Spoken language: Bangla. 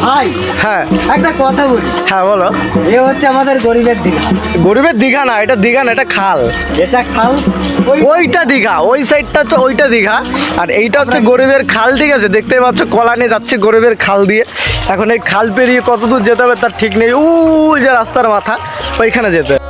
ভাই হ্যাঁ। একটা কথা বলি। হ্যাঁ বলো। এ হচ্ছে আমাদের গরিবের দিঘা। গরিবের দীঘা না এটা দীঘা না এটা খাল। এটা খাল ওই ওইটা দীঘা ওই সাইডটা হচ্ছে ওইটা দীঘা। আর এইটা হচ্ছে গরিবের খাল ঠিক আছে? দেখতে পাচ্ছ কলা নিয়ে যাচ্ছে গরিবের খাল দিয়ে। এখন এই খাল পেরিয়ে কত দূর যেতে হবে তার ঠিক নেই। উল যে রাস্তার মাথা ওইখানে যেতে হবে।